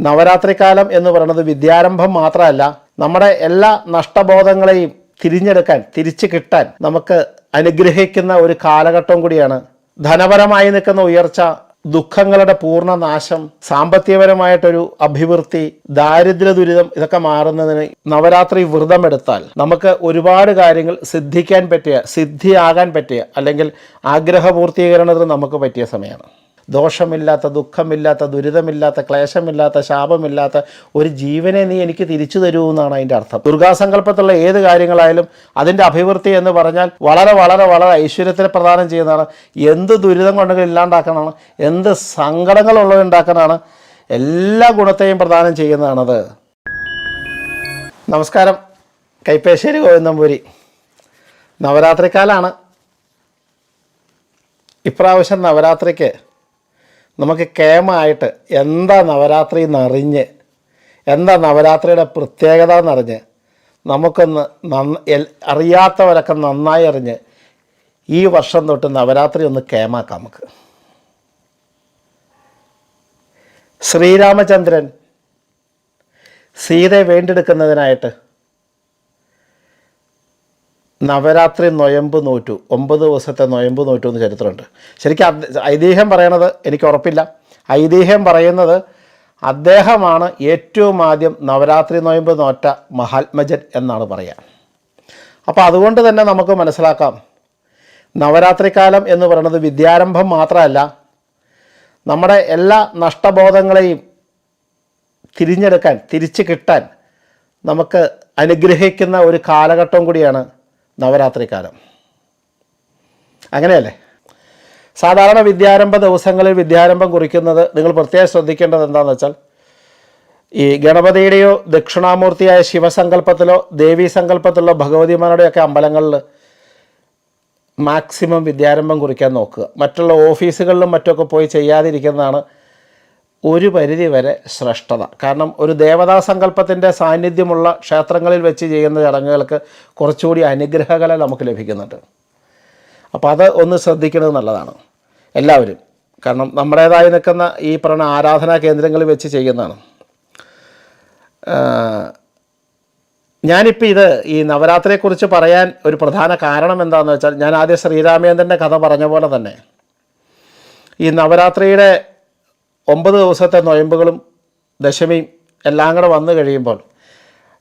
നവരാത്രി കാലം എന്ന് പറയുന്നത് വിദ്യാരംഭം മാത്രമല്ല നമ്മുടെ എല്ലാ നഷ്ടബോധങ്ങളെയും തിരിഞ്ഞെടുക്കാൻ തിരിച്ചു കിട്ടാൻ നമുക്ക് അനുഗ്രഹിക്കുന്ന ഒരു കാലഘട്ടവും കൂടിയാണ്. ധനപരമായി നിൽക്കുന്ന ഉയർച്ച ദുഃഖങ്ങളുടെ പൂർണ നാശം സാമ്പത്തികപരമായിട്ടൊരു അഭിവൃദ്ധി ദാരിദ്ര്യ ദുരിതം ഇതൊക്കെ മാറുന്നതിന് നവരാത്രി വ്രതമെടുത്താൽ നമുക്ക് ഒരുപാട് കാര്യങ്ങൾ സിദ്ധിക്കാൻ പറ്റിയ സിദ്ധിയാകാൻ പറ്റിയ അല്ലെങ്കിൽ ആഗ്രഹപൂർത്തീകരണത്തിന് നമുക്ക് പറ്റിയ സമയമാണ്. ദോഷമില്ലാത്ത ദുഃഖമില്ലാത്ത ദുരിതമില്ലാത്ത ക്ലേശമില്ലാത്ത ശാപമില്ലാത്ത ഒരു ജീവനെ നീ എനിക്ക് തിരിച്ചു തരൂ എന്നാണ് അതിന്റെ അർത്ഥം. ദുർഗാസങ്കല്പത്തുള്ള ഏത് കാര്യങ്ങളായാലും അതിന്റെ അഭിവൃദ്ധി എന്ന് പറഞ്ഞാൽ വളരെ വളരെ വളരെ ഐശ്വര്യത്തിന് പ്രദാനം ചെയ്യുന്നതാണ്. എന്ത് ദുരിതം കൊണ്ടെങ്കിലും ഇല്ലാണ്ടാക്കണമാണ് എന്ത് സങ്കടങ്ങളുള്ളത് ഉണ്ടാക്കാനാണ് എല്ലാ ഗുണത്തെയും പ്രദാനം ചെയ്യുന്നതാണത്. നമസ്കാരം. കൈപ്പേശ്ശേരി ഗോവിന്ദമ്പൂരി നവരാത്രിക്കാലാണ്. ഇപ്രാവശ്യം നവരാത്രിക്ക് നമുക്ക് കേമായിട്ട് എന്താ നവരാത്രി എന്നറിഞ്ഞ് എന്താ നവരാത്രിയുടെ പ്രത്യേകത എന്നറിഞ്ഞ് നമുക്കൊന്ന് നന്ന അറിയാത്തവരൊക്കെ നന്നായി അറിഞ്ഞ് ഈ വർഷം തൊട്ട് നവരാത്രി ഒന്ന് കേമാക്കാം നമുക്ക്. ശ്രീരാമചന്ദ്രൻ സീതയെ വീണ്ടെടുക്കുന്നതിനായിട്ട് നവരാത്രി നൊയമ്പ് നോറ്റു ഒമ്പത് ദിവസത്തെ നൊയമ്പ് നോറ്റു എന്ന് ചരിത്രമുണ്ട്. ശരിക്കും ഐതിഹ്യം പറയണത് എനിക്ക് ഉറപ്പില്ല. ഐതിഹ്യം പറയുന്നത് അദ്ദേഹമാണ് ഏറ്റവും ആദ്യം നവരാത്രി നൊയമ്പ് നോറ്റ മഹാത്മജൻ എന്നാണ് പറയുക അപ്പോൾ അതുകൊണ്ട് തന്നെ നമുക്ക് മനസ്സിലാക്കാം. നവരാത്രി കാലം എന്ന് പറയുന്നത് വിദ്യാരംഭം മാത്രമല്ല നമ്മുടെ എല്ലാ നഷ്ടബോധങ്ങളെയും തിരിഞ്ഞെടുക്കാൻ തിരിച്ചു കിട്ടാൻ നമുക്ക് അനുഗ്രഹിക്കുന്ന ഒരു കാലഘട്ടം കൂടിയാണ് നവരാത്രി കാലം അങ്ങനെയല്ലേ? സാധാരണ വിദ്യാരംഭ ദിവസങ്ങളിൽ വിദ്യാരംഭം കുറിക്കുന്നത് നിങ്ങൾ പ്രത്യേകം ശ്രദ്ധിക്കേണ്ടത് എന്താണെന്ന് വെച്ചാൽ ഈ ഗണപതിയുടെയോ ദക്ഷിണാമൂർത്തിയായ ശിവസങ്കല്പത്തിലോ ദേവീ സങ്കല്പത്തിലോ ഭഗവതിമാരുടെയൊക്കെ അമ്പലങ്ങളിൽ മാക്സിമം വിദ്യാരംഭം കുറിക്കാൻ നോക്കുക. മറ്റുള്ള ഓഫീസുകളിലും മറ്റൊക്കെ പോയി ചെയ്യാതിരിക്കുന്നതാണ് ഒരു പരിധി വരെ ശ്രേഷ്ഠത. കാരണം ഒരു ദേവതാ സങ്കല്പത്തിന്റെ സാന്നിധ്യമുള്ള ക്ഷേത്രങ്ങളിൽ വെച്ച് ചെയ്യുന്ന ചടങ്ങുകൾക്ക് കുറച്ചുകൂടി അനുഗ്രഹകല നമുക്ക് ലഭിക്കുന്നുണ്ട്. അപ്പോൾ അത് ഒന്ന് ശ്രദ്ധിക്കുന്നത് നല്ലതാണ്. എല്ലാവരും. കാരണം നമ്മുടേതായി നിൽക്കുന്ന ഈ പറഞ്ഞ ആരാധനാ കേന്ദ്രങ്ങളിൽ വെച്ച് ചെയ്യുന്നതാണ്. ഞാനിപ്പോൾ ഇത് ഈ നവരാത്രിയെക്കുറിച്ച് പറയാൻ ഒരു പ്രധാന കാരണം എന്താണെന്ന് വെച്ചാൽ ഞാൻ ആദ്യം ശ്രീരാമേന്ദ്രന്റെ കഥ പറഞ്ഞ പോലെ തന്നെ ഈ നവരാത്രിയുടെ ഒമ്പത് ദിവസത്തെ നൊയമ്പുകളും ദശമിയും എല്ലാം കൂടെ വന്നു കഴിയുമ്പോൾ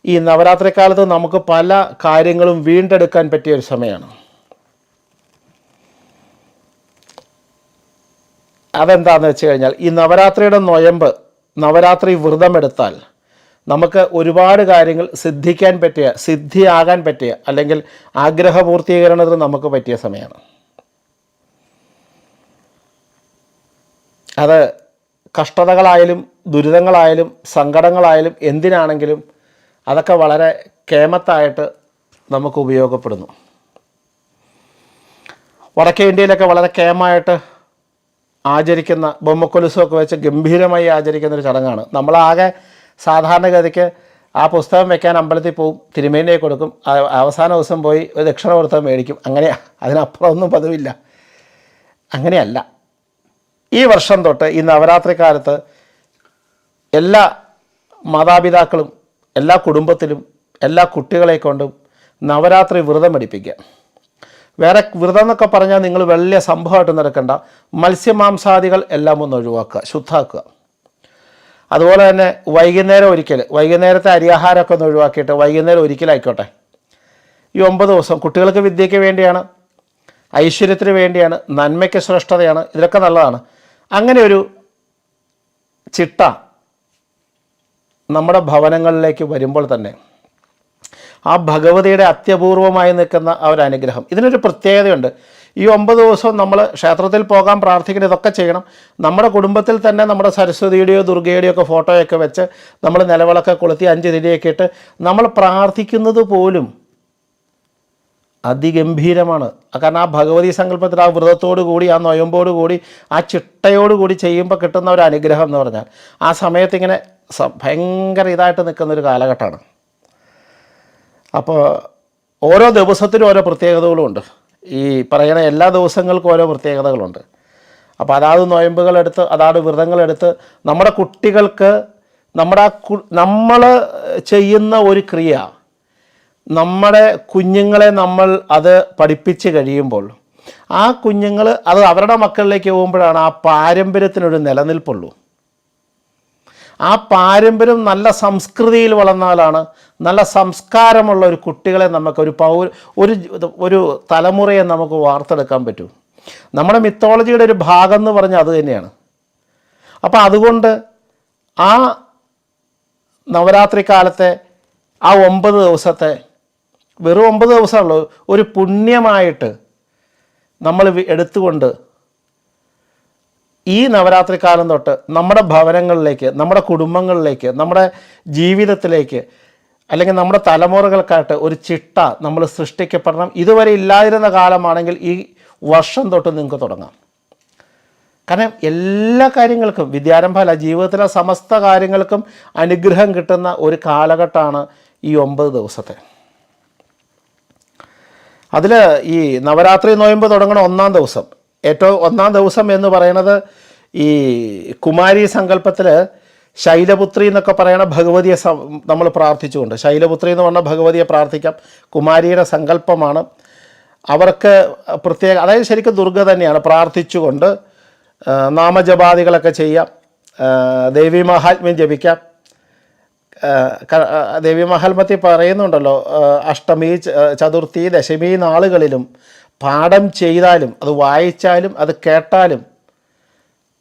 ഈ നവരാത്രി കാലത്ത് നമുക്ക് പല കാര്യങ്ങളും വീണ്ടെടുക്കാൻ പറ്റിയ ഒരു സമയമാണ്. അതെന്താണെന്ന് വെച്ച് കഴിഞ്ഞാൽ ഈ നവരാത്രിയുടെ നൊയമ്പ് നവരാത്രി വ്രതമെടുത്താൽ നമുക്ക് ഒരുപാട് കാര്യങ്ങൾ സിദ്ധിക്കാൻ പറ്റിയ സിദ്ധിയാകാൻ പറ്റിയ അല്ലെങ്കിൽ ആഗ്രഹപൂർത്തീകരണത്തിന് നമുക്ക് പറ്റിയ സമയമാണ്. അത് കഷ്ടതകളായാലും ദുരിതങ്ങളായാലും സങ്കടങ്ങളായാലും എന്തിനാണെങ്കിലും അതൊക്കെ വളരെ കേമത്തായിട്ട് നമുക്ക് ഉപയോഗപ്പെടുന്നു. വടക്കേ ഇന്ത്യയിലൊക്കെ വളരെ കേമായിട്ട് ആചരിക്കുന്ന ബൊമ്മക്കൊലുസമൊക്കെ വെച്ച് ഗംഭീരമായി ആചരിക്കുന്ന ഒരു ചടങ്ങാണ്. നമ്മളാകെ സാധാരണഗതിക്ക് ആ പുസ്തകം വെക്കാൻ അമ്പലത്തിൽ പോവും തിരുമേനിയെ കൊടുക്കും അവസാന ദിവസം പോയി ഒരു ദക്ഷിണ കൊടുത്താൽ മേടിക്കും. അങ്ങനെ അതിനപ്പുറമൊന്നും പതിവില്ല. അങ്ങനെയല്ല. ഈ വർഷം തൊട്ട് ഈ നവരാത്രി കാലത്ത് എല്ലാ മാതാപിതാക്കളും എല്ലാ കുടുംബത്തിലും എല്ലാ കുട്ടികളെ കൊണ്ടും നവരാത്രി വ്രതം എടുപ്പിക്കുക. വേറെ വ്രതം എന്നൊക്കെ പറഞ്ഞാൽ നിങ്ങൾ വലിയ സംഭവമായിട്ട് നടക്കേണ്ട മത്സ്യമാംസാദികൾ എല്ലാം ഒന്ന് ഒഴിവാക്കുക ശുദ്ധാക്കുക. അതുപോലെ തന്നെ വൈകുന്നേരം ഒരിക്കൽ വൈകുന്നേരത്തെ അരിയാഹാരമൊക്കെ ഒന്ന് ഒഴിവാക്കിയിട്ട് വൈകുന്നേരം ഒരിക്കലായിക്കോട്ടെ. ഈ ഒമ്പത് ദിവസം കുട്ടികൾക്ക് വിദ്യയ്ക്ക് വേണ്ടിയാണ് ഐശ്വര്യത്തിന് വേണ്ടിയാണ് നന്മയ്ക്ക് ശ്രേഷ്ഠതയാണ് ഇതൊക്കെ നല്ലതാണ്. അങ്ങനെ ഒരു ചിട്ട നമ്മുടെ ഭവനങ്ങളിലേക്ക് വരുമ്പോൾ തന്നെ ആ ഭഗവതിയുടെ അത്യപൂർവമായി നിൽക്കുന്ന ആ ഒരു അനുഗ്രഹം. ഇതിനൊരു പ്രത്യേകതയുണ്ട്. ഈ ഒമ്പത് ദിവസവും നമ്മൾ ക്ഷേത്രത്തിൽ പോകാൻ പ്രാർത്ഥിക്കണം ഇതൊക്കെ ചെയ്യണം. നമ്മുടെ കുടുംബത്തിൽ തന്നെ നമ്മുടെ സരസ്വതിയുടെയോ ദുർഗയുടെയോ ഒക്കെ ഫോട്ടോയൊക്കെ വെച്ച് നമ്മൾ നിലവിളക്കെ കൊളുത്തി അഞ്ച് തിരിയൊക്കെ ഇട്ട് നമ്മൾ പ്രാർത്ഥിക്കുന്നത് പോലും അതിഗംഭീരമാണ്. കാരണം ആ ഭഗവതി സങ്കല്പത്തിൽ ആ വ്രതത്തോടു കൂടി ആ നൊയമ്പോടു കൂടി ആ ചിട്ടയോടു കൂടി ചെയ്യുമ്പോൾ കിട്ടുന്ന ഒരു അനുഗ്രഹം എന്ന് പറഞ്ഞാൽ ആ സമയത്ത് ഇങ്ങനെ ഭയങ്കര ഇതായിട്ട് നിൽക്കുന്ന ഒരു കാലഘട്ടമാണ്. അപ്പോൾ ഓരോ ദിവസത്തിനും ഓരോ പ്രത്യേകതകളുമുണ്ട് ഈ പറയുന്ന എല്ലാ ദിവസങ്ങൾക്കും ഓരോ പ്രത്യേകതകളുണ്ട്. അപ്പോൾ അതാത് നൊയമ്പുകളെടുത്ത് അതാത് വ്രതങ്ങളെടുത്ത് നമ്മുടെ കുട്ടികൾക്ക് നമ്മുടെ നമ്മൾ ചെയ്യുന്ന ഒരു ക്രിയ നമ്മുടെ കുഞ്ഞുങ്ങളെ നമ്മൾ അത് പഠിപ്പിച്ച് കഴിയുമ്പോൾ ആ കുഞ്ഞുങ്ങൾ അത് അവരുടെ മക്കളിലേക്ക് പോകുമ്പോഴാണ് ആ പാരമ്പര്യത്തിനൊരു നിലനിൽപ്പുള്ളൂ. ആ പാരമ്പര്യം നല്ല സംസ്കൃതിയിൽ വളർന്നാലാണ് നല്ല സംസ്കാരമുള്ള ഒരു കുട്ടികളെ നമുക്ക് ഒരു പൗ ഒരു ഒരു തലമുറയെ നമുക്ക് വാർത്തെടുക്കാൻ പറ്റൂ. നമ്മുടെ മിത്തോളജിയുടെ ഒരു ഭാഗം എന്ന് പറഞ്ഞാൽ അത് തന്നെയാണ്. അപ്പോൾ അതുകൊണ്ട് ആ നവരാത്രി കാലത്തെ ആ ഒമ്പത് ദിവസത്തെ വെറും ഒമ്പത് ദിവസമുള്ളൂ ഒരു പുണ്യമായിട്ട് നമ്മൾ എടുത്തുകൊണ്ട് ഈ നവരാത്രി കാലം തൊട്ട് നമ്മുടെ ഭവനങ്ങളിലേക്ക് നമ്മുടെ കുടുംബങ്ങളിലേക്ക് നമ്മുടെ ജീവിതത്തിലേക്ക് അല്ലെങ്കിൽ നമ്മുടെ തലമുറകൾക്കായിട്ട് ഒരു ചിട്ട നമ്മൾ സൃഷ്ടിക്കപ്പെടണം. ഇതുവരെ ഇല്ലാതിരുന്ന കാലമാണെങ്കിൽ ഈ വർഷം തൊട്ട് നിങ്ങൾക്ക് തുടങ്ങാം. കാരണം എല്ലാ കാര്യങ്ങൾക്കും വിദ്യാരംഭമല്ല ജീവിതത്തിലെ സമസ്ത കാര്യങ്ങൾക്കും അനുഗ്രഹം കിട്ടുന്ന ഒരു കാലഘട്ടമാണ് ഈ ഒമ്പത് ദിവസത്തെ. അതിൽ ഈ നവരാത്രി നോയമ്പ് തുടങ്ങണ ഒന്നാം ദിവസം. ഏറ്റവും ഒന്നാം ദിവസം എന്ന് പറയണത് ഈ കുമാരി സങ്കല്പത്തിൽ ശൈലപുത്രി എന്നൊക്കെ പറയണ ഭഗവതിയെ നമ്മൾ പ്രാർത്ഥിച്ചുകൊണ്ട്. ശൈലപുത്രി എന്ന് പറഞ്ഞാൽ ഭഗവതിയെ പ്രാർത്ഥിക്കാം. കുമാരിയുടെ സങ്കല്പമാണ്. അവർക്ക് പ്രത്യേക അതായത് ശരിക്കും ദുർഗ തന്നെയാണ്. പ്രാർത്ഥിച്ചുകൊണ്ട് നാമജപാദികളൊക്കെ ചെയ്യാം. ദേവി മഹാത്മ്യം ജപിക്കാം. ദേവി മഹാത്മത്തിൽ പറയുന്നുണ്ടല്ലോ അഷ്ടമി ചതുർത്ഥി ദശമി നാളുകളിലും പാഠം ചെയ്താലും അത് വായിച്ചാലും അത് കേട്ടാലും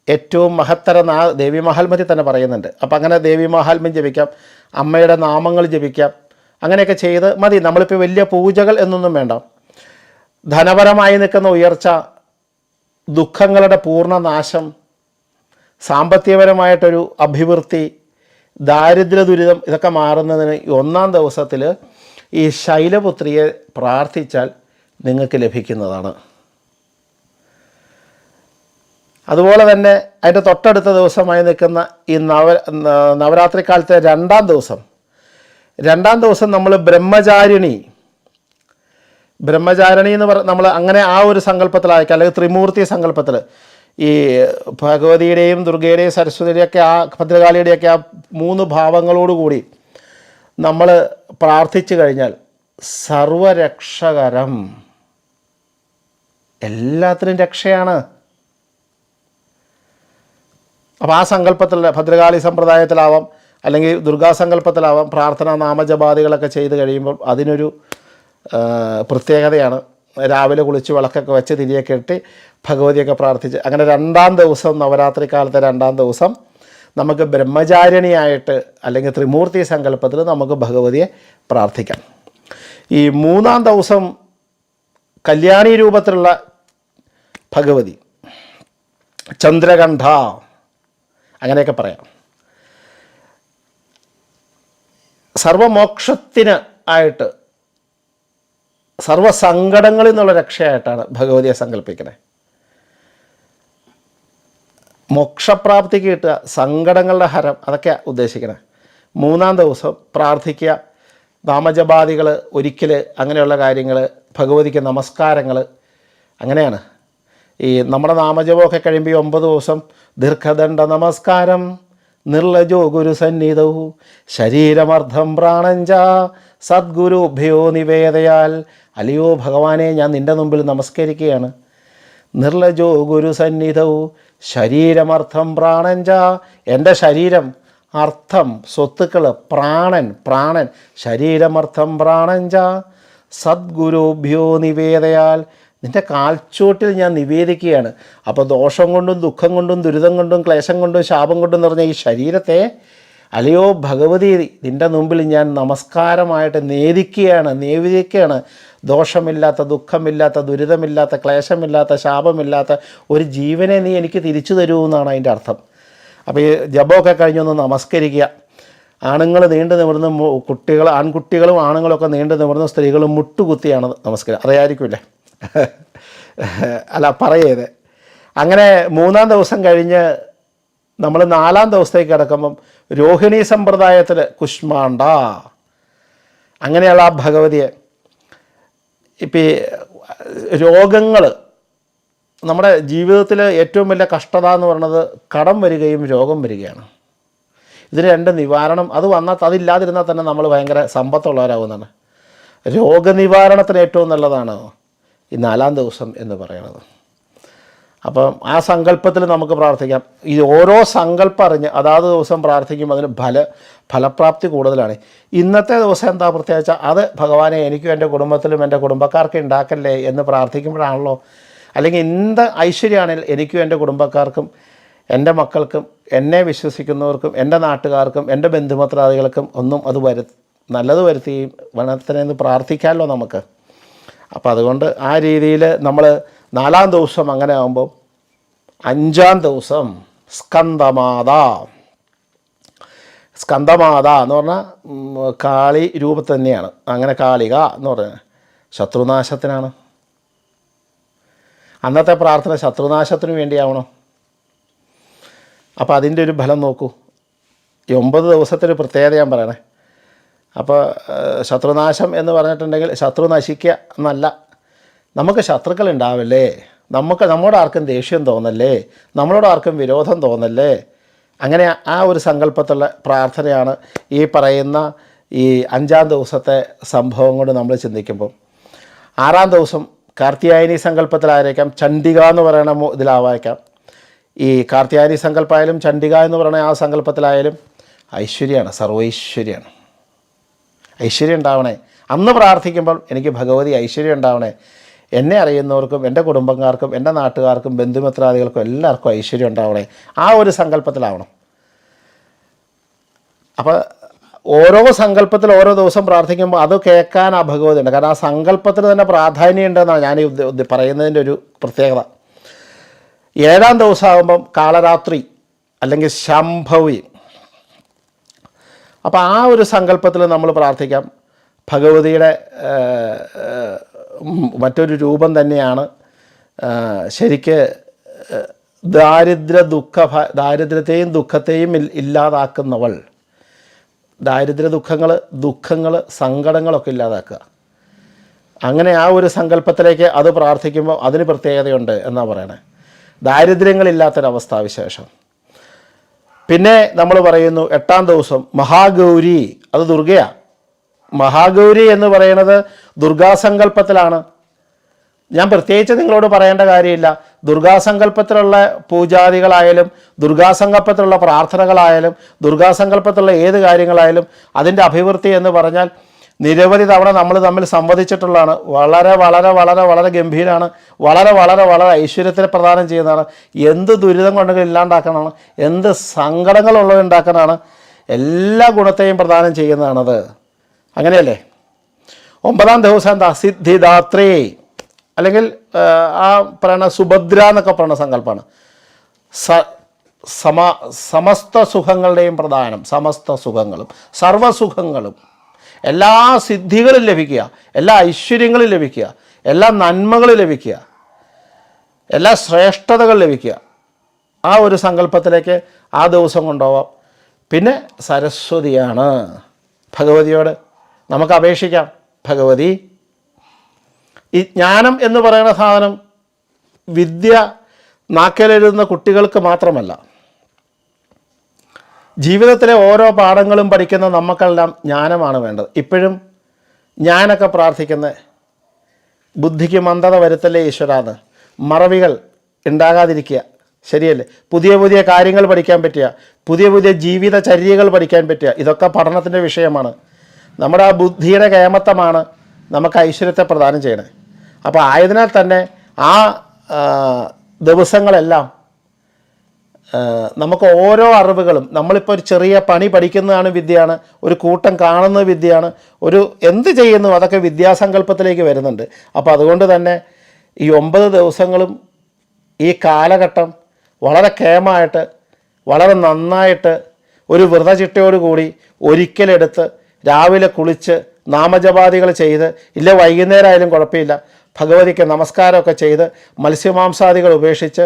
ഏറ്റവും മഹത്തര നാ ദേവി മഹാത്മ്യത്തിൽ തന്നെ പറയുന്നുണ്ട്. അപ്പം അങ്ങനെ ദേവി മഹാത്മ്യം ജപിക്കാം അമ്മയുടെ നാമങ്ങൾ ജപിക്കാം അങ്ങനെയൊക്കെ ചെയ്ത് മതി. നമ്മളിപ്പോൾ വലിയ പൂജകൾ എന്നൊന്നും വേണ്ട. ധനപരമായി നിൽക്കുന്ന ഉയർച്ച ദുഃഖങ്ങളുടെ പൂർണനാശം സാമ്പത്തികപരമായിട്ടൊരു അഭിവൃദ്ധി ദാരിദ്ര്യ ദുരിതം ഇതൊക്കെ മാറുന്നതിന് ഒന്നാം ദിവസത്തിൽ ഈ ശൈലപുത്രിയെ പ്രാർത്ഥിച്ചാൽ നിങ്ങൾക്ക് ലഭിക്കുന്നതാണ്. അതുപോലെ തന്നെ അതിന്റെ തൊട്ടടുത്ത ദിവസമായി നിൽക്കുന്ന ഈ നവ നവരാത്രി കാലത്തെ രണ്ടാം ദിവസം. രണ്ടാം ദിവസം നമ്മൾ ബ്രഹ്മചാരിണി. ബ്രഹ്മചാരിണി എന്ന് പറ നമ്മൾ അങ്ങനെ ആ ഒരു സങ്കല്പത്തിലായിരിക്കും അല്ലെങ്കിൽ ത്രിമൂർത്തി സങ്കല്പത്തിൽ. ഈ ഭഗവതിയുടെയും ദുർഗയുടെയും സരസ്വതിയുടെയൊക്കെ ആ ഭദ്രകാളിയുടെയൊക്കെ ആ മൂന്ന് ഭാവങ്ങളോടുകൂടി നമ്മൾ പ്രാർത്ഥിച്ചു കഴിഞ്ഞാൽ സർവരക്ഷകരം. എല്ലാത്തിനും രക്ഷയാണ്. അപ്പോൾ ആ സങ്കല്പത്തിൽ ഭദ്രകാളി സമ്പ്രദായത്തിലാവാം അല്ലെങ്കിൽ ദുർഗാ സങ്കല്പത്തിലാവാം പ്രാർത്ഥന നാമജപാദികളൊക്കെ ചെയ്ത് കഴിയുമ്പോൾ അതിനൊരു പ്രത്യേകതയാണ്. രാവിലെ കുളിച്ച് വിളക്കൊക്കെ വെച്ച് തിരിയൊക്കെ ഇട്ട് ഭഗവതിയൊക്കെ പ്രാർത്ഥിച്ച്. അങ്ങനെ രണ്ടാം ദിവസം നവരാത്രി കാലത്തെ രണ്ടാം ദിവസം നമുക്ക് ബ്രഹ്മചാരിണിയായിട്ട് അല്ലെങ്കിൽ ത്രിമൂർത്തി സങ്കല്പത്തിൽ നമുക്ക് ഭഗവതിയെ പ്രാർത്ഥിക്കാം. ഈ മൂന്നാം ദിവസം കല്യാണി രൂപത്തിലുള്ള ഭഗവതി ചന്ദ്രകണ്ഠ അങ്ങനെയൊക്കെ പറയാം. സർവമോക്ഷത്തിന് ആയിട്ട് സർവസങ്കടങ്ങളിൽ നിന്നുള്ള രക്ഷയായിട്ടാണ് ഭഗവതിയെ സങ്കല്പിക്കുന്നത്. മോക്ഷപ്രാപ്തിക്ക് കിട്ടുക സങ്കടങ്ങളുടെ ഹരം അതൊക്കെ ഉദ്ദേശിക്കുന്നത് മൂന്നാം ദിവസം പ്രാർത്ഥിക്കുക. നാമജപാദികൾ ഒരിക്കൽ അങ്ങനെയുള്ള കാര്യങ്ങൾ ഭഗവതിക്ക് നമസ്കാരങ്ങൾ അങ്ങനെയാണ്. ഈ നമ്മുടെ നാമജപമൊക്കെ കഴിയുമ്പോൾ ഈ ഒമ്പത് ദിവസം ദീർഘദണ്ഡ നമസ്കാരം നിർലജോ ഗുരു സന്നിധവും ശരീരമർദ്ധം പ്രാണഞ്ച സദ്ഗുരുഭ്യോ നിവേദയാൽ അലിയോ ഭഗവാനെ ഞാൻ നിന്റെ മുമ്പിൽ നമസ്കരിക്കുകയാണ്. നിർലജോ ഗുരു സന്നിധൗ ശരീരമർത്ഥം പ്രാണഞ്ച എന്റെ ശരീരം അർത്ഥം സ്വത്തുക്കൾ പ്രാണൻ പ്രാണൻ. ശരീരമർത്ഥം പ്രാണഞ്ച സദ്ഗുരുഭ്യോ നിവേദയാൽ നിന്റെ കാൽച്ചോട്ടിൽ ഞാൻ നിവേദിക്കുകയാണ്. അപ്പോൾ ദോഷം കൊണ്ടും ദുഃഖം കൊണ്ടും ദുരിതം കൊണ്ടും ക്ലേശം കൊണ്ടും ശാപം കൊണ്ടും നിറഞ്ഞ ഈ ശരീരത്തെ അല്ലയോ ഭഗവതി നിന്റെ മുമ്പിൽ ഞാൻ നമസ്കാരമായിട്ട് നേദിക്കുകയാണ് നേവിക്കുകയാണ് ദോഷമില്ലാത്ത ദുഃഖമില്ലാത്ത ദുരിതമില്ലാത്ത ക്ലേശമില്ലാത്ത ശാപമില്ലാത്ത ഒരു ജീവനെ നീ എനിക്ക് തിരിച്ചു തരൂ എന്നാണ് അതിന്റെ അർത്ഥം. അപ്പോൾ ഈ ജപമൊക്കെ കഴിഞ്ഞൊന്ന് നമസ്കരിക്കുക. ആണുങ്ങൾ നീണ്ടു നിവർന്ന് കുട്ടികൾ ആൺകുട്ടികളും ആണുങ്ങളൊക്കെ നീണ്ടു നിവർന്ന് സ്ത്രീകളും മുട്ടുകുത്തിയാണ് നമസ്കാരം അറിയായിരിക്കില്ലേ അല്ല? പറയേത് അങ്ങനെ മൂന്നാം ദിവസം കഴിഞ്ഞ് നമ്മൾ നാലാം ദിവസത്തേക്ക് കിടക്കുമ്പം രോഹിണി സമ്പ്രദായത്തിൽ കുഷ്മാണ്ട. അങ്ങനെയുള്ള ആ ഭഗവതിയെ ഇപ്പം ഈ രോഗങ്ങൾ നമ്മുടെ ജീവിതത്തിൽ ഏറ്റവും വലിയ കഷ്ടത എന്ന് പറയുന്നത് കടം വരികയും രോഗം വരികയാണ്. ഇതിന് രണ്ട് നിവാരണം അത് വന്നാൽ അതില്ലാതിരുന്നാൽ തന്നെ നമ്മൾ ഭയങ്കര സമ്പത്തുള്ളവരാകുന്നതാണ് രോഗനിവാരണത്തിന് ഏറ്റവും നല്ലതാണ് ഈ നാലാം ദിവസം എന്ന് പറയുന്നത്. അപ്പം ആ സങ്കല്പത്തിൽ നമുക്ക് പ്രാർത്ഥിക്കാം. ഈ ഓരോ സങ്കല്പം അറിഞ്ഞ് അതാത് ദിവസം പ്രാർത്ഥിക്കുമ്പോൾ അതിന് ഫല ഫലപ്രാപ്തി കൂടുതലാണ്. ഇന്നത്തെ ദിവസം എന്താ പ്രത്യേകിച്ച? അത് ഭഗവാനെ എനിക്കും എന്റെ കുടുംബത്തിലും എന്റെ കുടുംബക്കാർക്കും ഉണ്ടാക്കല്ലേ എന്ന് പ്രാർത്ഥിക്കുമ്പോഴാണല്ലോ. അല്ലെങ്കിൽ എന്ത് ഐശ്വര്യമാണെങ്കിൽ എനിക്കും എന്റെ കുടുംബക്കാർക്കും എന്റെ മക്കൾക്കും എന്നെ വിശ്വസിക്കുന്നവർക്കും എന്റെ നാട്ടുകാർക്കും എന്റെ ബന്ധുമിത്രാദികൾക്കും ഒന്നും അത് വരു നല്ലത് വരുത്തുകയും വനത്തിനെന്ന് പ്രാർത്ഥിക്കാമല്ലോ നമുക്ക്. അപ്പോൾ അതുകൊണ്ട് ആ രീതിയിൽ നമ്മൾ നാലാം ദിവസം അങ്ങനെ ആകുമ്പോൾ അഞ്ചാം ദിവസം സ്കന്ദമാത സ്കന്ദമാത എന്ന് പറഞ്ഞാൽ കാളി രൂപത്തിൽ തന്നെയാണ്. അങ്ങനെ കാളിക എന്ന് പറയുന്നത് ശത്രുനാശത്തിനാണ്. അന്നത്തെ പ്രാർത്ഥന ശത്രുനാശത്തിനു വേണ്ടിയാവണം. അപ്പോൾ അതിന്റെ ഒരു ഫലം നോക്കൂ. ഈ ഒമ്പത് ദിവസത്തിന് പ്രത്യേകത ഞാൻ പറയണേ. അപ്പോൾ ശത്രുനാശം എന്ന് പറഞ്ഞിട്ടുണ്ടെങ്കിൽ ശത്രു നശിക്കുക എന്നല്ല. നമുക്ക് ശത്രുക്കൾ ഉണ്ടാവില്ലേ? നമുക്ക് നമ്മളോട് ആർക്കും ദേഷ്യം തോന്നല്ലേ? നമ്മളോട് ആർക്കും വിരോധം തോന്നല്ലേ? അങ്ങനെ ആ ഒരു സങ്കല്പത്തുള്ള പ്രാർത്ഥനയാണ് ഈ പറയുന്ന ഈ അഞ്ചാം ദിവസത്തെ സംഭവം കൊണ്ട് നമ്മൾ ചിന്തിക്കുമ്പം. ആറാം ദിവസം കാർത്തിയായനി സങ്കല്പത്തിലായിരിക്കാം ചണ്ഡിക എന്ന് പറയുന്ന ഇതിലാവായിക്കാം ഈ കാർത്തിയായനി സങ്കല്പമായാലും ചണ്ഡിക എന്ന് പറയുന്ന ആ സങ്കല്പത്തിലായാലും ഐശ്വര്യമാണ് സർവൈശ്വര്യമാണ് ഐശ്വര്യം ഉണ്ടാവണേ. അന്ന് പ്രാർത്ഥിക്കുമ്പോൾ എനിക്ക് ഭഗവതി ഐശ്വര്യം ഉണ്ടാവണേ. എന്നെ അറിയുന്നവർക്കും എന്റെ കുടുംബക്കാർക്കും എന്റെ നാട്ടുകാർക്കും ബന്ധുമിത്രാദികൾക്കും എല്ലാവർക്കും ഐശ്വര്യം ഉണ്ടാവണേ. ആ ഒരു സങ്കല്പത്തിലാവണം. അപ്പോൾ ഓരോ സങ്കല്പത്തിൽ ഓരോ ദിവസം പ്രാർത്ഥിക്കുമ്പോൾ അത് കേൾക്കാൻ ആ ഭഗവതിയുണ്ട്. കാരണം ആ സങ്കല്പത്തിന് തന്നെ പ്രാധാന്യം ഉണ്ടെന്നാണ് ഞാൻ ഈ പറയുന്നതിന്റെ ഒരു പ്രത്യേകത. ഏഴാം ദിവസമാകുമ്പം കാളരാത്രി അല്ലെങ്കിൽ ശംഭവി. അപ്പോൾ ആ ഒരു സങ്കല്പത്തിൽ നമ്മൾ പ്രാർത്ഥിക്കാം. ഭഗവതിയുടെ മറ്റൊരു രൂപം തന്നെയാണ് ശരിക്ക് ദാരിദ്ര ദാരിദ്ര്യ ദുഃഖ ദാരിദ്ര്യത്തെയും ദുഃഖത്തെയും ഇല്ലാതാക്കുന്നവൾ. ദാരിദ്ര്യ ദുഃഖങ്ങൾ ദുഃഖങ്ങൾ സങ്കടങ്ങളൊക്കെ ഇല്ലാതാക്കുക. അങ്ങനെ ആ ഒരു സങ്കല്പത്തിലേക്ക് അത് പ്രാർത്ഥിക്കുമ്പോൾ അതിന് പ്രത്യേകതയുണ്ട് എന്നാണ് പറയണേ. ദാരിദ്ര്യങ്ങളില്ലാത്തൊരവസ്ഥ വിശേഷം. പിന്നെ നമ്മൾ പറയുന്നു എട്ടാം ദിവസം മഹാഗൗരി അത് ദുർഗയാണ് മഹാഗൗരി എന്ന് പറയുന്നത് ദുർഗാസങ്കല്പത്തിലാണ്. ഞാൻ പ്രത്യേകിച്ച് നിങ്ങളോട് പറയേണ്ട കാര്യമില്ല. ദുർഗാസങ്കല്പത്തിലുള്ള പൂജാദികളായാലും ദുർഗാസങ്കല്പത്തിലുള്ള പ്രാർത്ഥനകളായാലും ദുർഗാസങ്കല്പത്തിലുള്ള ഏത് കാര്യങ്ങളായാലും അതിന്റെ അഭിവൃദ്ധി എന്ന് പറഞ്ഞാൽ നിരവധി തവണ നമ്മൾ തമ്മിൽ സംവദിച്ചിട്ടുള്ളതാണ്. വളരെ വളരെ വളരെ വളരെ ഗംഭീരമാണ് വളരെ വളരെ വളരെ ഐശ്വര്യത്തിന് പ്രദാനം ചെയ്യുന്നതാണ്. എന്ത് ദുരിതം കൊണ്ടെങ്കിലും ഇല്ലാണ്ടാക്കണമാണ് എന്ത് സങ്കടങ്ങളുള്ളത് ഉണ്ടാക്കാനാണ് എല്ലാ ഗുണത്തെയും പ്രദാനം ചെയ്യുന്നതാണത്. അങ്ങനെയല്ലേ? ഒമ്പതാം ദിവസം എന്താ? സിദ്ധിദാത്രേ. അല്ലെങ്കിൽ ആ, പറയണ സുഭദ്ര എന്നൊക്കെ പറയുന്ന സങ്കല്പമാണ് സ സമ സമസ്ത സുഖങ്ങളുടെയും പ്രധാനം. സമസ്ത സുഖങ്ങളും. സർവസുഖങ്ങളും എല്ലാ സിദ്ധികളും ലഭിക്കുക. എല്ലാ ഐശ്വര്യങ്ങളും ലഭിക്കുക. എല്ലാ നന്മകളും ലഭിക്കുക. എല്ലാ ശ്രേഷ്ഠതകൾ ലഭിക്കുക. ആ ഒരു സങ്കല്പത്തിലേക്ക് ആ ദിവസം കൊണ്ടുപോവാം. പിന്നെ സരസ്വതിയാണ്. ഭഗവതിയോട് നമുക്ക് അപേക്ഷിക്കാം. ഭഗവതി. ഈ ജ്ഞാനം എന്ന് പറയുന്ന സാധനം വിദ്യ നാക്കലെഴുതുന്ന കുട്ടികൾക്ക് മാത്രമല്ല. ജീവിതത്തിലെ ഓരോ പാഠങ്ങളും പഠിക്കുന്ന നമുക്കെല്ലാം ജ്ഞാനമാണ് വേണ്ടത്. ഇപ്പോഴും ഞാനൊക്കെ പ്രാർത്ഥിക്കുന്ന ബുദ്ധിക്ക് മന്ദത വരുത്തല്ലേ ഈശ്വരാന്ന് മറവികൾ ഉണ്ടാകാതിരിക്കുക. ശരിയല്ലേ? പുതിയ പുതിയ കാര്യങ്ങൾ പഠിക്കാൻ പറ്റുക. പുതിയ പുതിയ ജീവിതചര്യകൾ പഠിക്കാൻ പറ്റുക. ഇതൊക്കെ പഠനത്തിന്റെ വിഷയമാണ്. നമ്മുടെ ആ ബുദ്ധിയുടെ കേമത്തമാണ് നമുക്ക് ഐശ്വര്യത്തെ പ്രദാനം ചെയ്യണേ. അപ്പോൾ ആയതിനാൽ തന്നെ ആ ദിവസങ്ങളെല്ലാം നമുക്ക് ഓരോ അറിവുകളും നമ്മളിപ്പോൾ ഒരു ചെറിയ പണി പഠിക്കുന്നതാണ് വിദ്യയാണ് ഒരു കൂട്ടം കാണുന്ന വിദ്യയാണ് ഒരു എന്ത് ചെയ്യുന്നു അതൊക്കെ വിദ്യാസങ്കല്പത്തിലേക്ക് വരുന്നുണ്ട്. അപ്പോൾ അതുകൊണ്ട് തന്നെ ഈ ഒമ്പത് ദിവസങ്ങളും ഈ കാലഘട്ടം വളരെ കേമായിട്ട് വളരെ നന്നായിട്ട് ഒരു വ്രതചിട്ടയോടുകൂടി ഒരിക്കലെടുത്ത് രാവിലെ കുളിച്ച് നാമജപാദികൾ ചെയ്ത് ഇല്ല വൈകുന്നേരമായാലും കുഴപ്പമില്ല ഭഗവതിക്ക് നമസ്കാരമൊക്കെ ചെയ്ത് മത്സ്യമാംസാദികൾ ഉപേക്ഷിച്ച്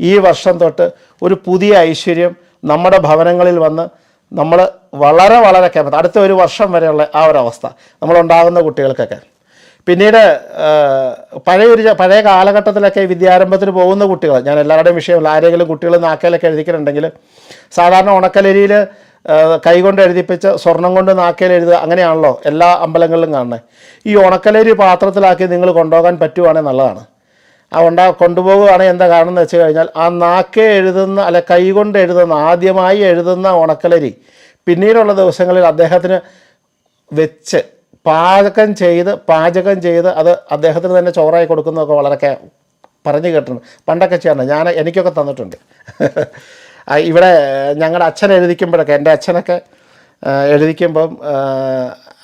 ഈ വർഷം തൊട്ട് ഒരു പുതിയ ഐശ്വര്യം നമ്മുടെ ഭവനങ്ങളിൽ വന്ന് നമ്മൾ വളരെ വളരെ കേമത്ത് അടുത്ത ഒരു വർഷം വരെയുള്ള ആ ഒരു അവസ്ഥ നമ്മളുണ്ടാകുന്ന കുട്ടികൾക്കൊക്കെ. പിന്നീട് പഴയ ഒരു പഴയ കാലഘട്ടത്തിലൊക്കെ വിദ്യാരംഭത്തിന് പോകുന്ന കുട്ടികൾ ഞാൻ എല്ലാവരുടെയും വിഷയമല്ല ആരെങ്കിലും കുട്ടികൾ നാക്കയിലൊക്കെ എഴുതിക്കുന്നുണ്ടെങ്കിൽ സാധാരണ ഉണക്കലരിയിൽ കൈകൊണ്ട് എഴുതിപ്പിച്ച് സ്വർണം കൊണ്ട് നാക്കയിൽ എഴുതുക അങ്ങനെയാണല്ലോ എല്ലാ അമ്പലങ്ങളിലും കാണുന്നത് ഈ ഉണക്കലരി പാത്രത്തിലാക്കി നിങ്ങൾ കൊണ്ടുപോകാൻ പറ്റുവാണെങ്കിൽ നല്ലതാണ്. ആ ഉണ്ടാ കൊണ്ടുപോകുകയാണെങ്കിൽ എന്താ കാരണം എന്ന് വെച്ച് കഴിഞ്ഞാൽ ആ നാക്കെ എഴുതുന്ന അല്ല കൈകൊണ്ട് എഴുതുന്ന ആദ്യമായി എഴുതുന്ന ഉണക്കലരി പിന്നീടുള്ള ദിവസങ്ങളിൽ അദ്ദേഹത്തിന് വെച്ച് പാചകം ചെയ്ത് പാചകം ചെയ്ത് അത് അദ്ദേഹത്തിന് തന്നെ ചോറായി കൊടുക്കുന്നതൊക്കെ വളരെ പറഞ്ഞു കേട്ടിട്ടുണ്ട്. പണ്ടൊക്കെ ചെയ്യണം ഞാൻ എനിക്കൊക്കെ തന്നിട്ടുണ്ട്. ഇവിടെ ഞങ്ങളുടെ അച്ഛൻ എഴുതിക്കുമ്പോഴൊക്കെ എന്റെ അച്ഛനൊക്കെ എഴുതിക്കുമ്പം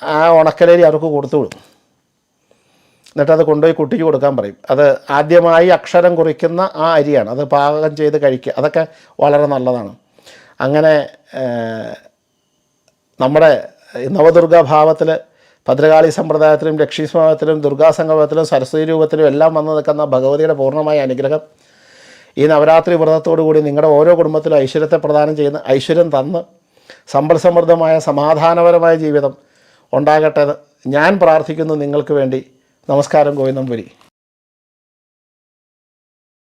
ആ, ഉണക്കലേരി അവർക്ക് കൊടുത്തു വിടും. എന്നിട്ട് അത് കൊണ്ടുപോയി കുട്ടിക്ക് കൊടുക്കാൻ പറയും. അത് ആദ്യമായി അക്ഷരം കുറിക്കുന്ന ആ അരിയാണ്. അത് പാകം ചെയ്ത് കഴിക്കുക. അതൊക്കെ വളരെ നല്ലതാണ്. അങ്ങനെ നമ്മുടെ നവദുർഗാ ഭാവത്തിൽ ഭദ്രകാളി സമ്പ്രദായത്തിലും ലക്ഷ്മി സ്വഭാവത്തിലും ദുർഗാ സരസ്വതി രൂപത്തിലും എല്ലാം വന്നു നിൽക്കുന്ന ഭഗവതിയുടെ പൂർണമായ അനുഗ്രഹം ഈ നവരാത്രി വ്രതത്തോടു കൂടി നിങ്ങളുടെ ഓരോ കുടുംബത്തിലും ഐശ്വര്യത്തെ പ്രദാനം ചെയ്യുന്ന ഐശ്വര്യം തന്ന് സമ്പൽ സമൃദ്ധമായ സമാധാനപരമായ ജീവിതം ഉണ്ടാകട്ടെ ഞാൻ പ്രാർത്ഥിക്കുന്നു. നിങ്ങൾക്ക് വേണ്ടി നമസ്കാരം. ഗോവിന്ദംപുരി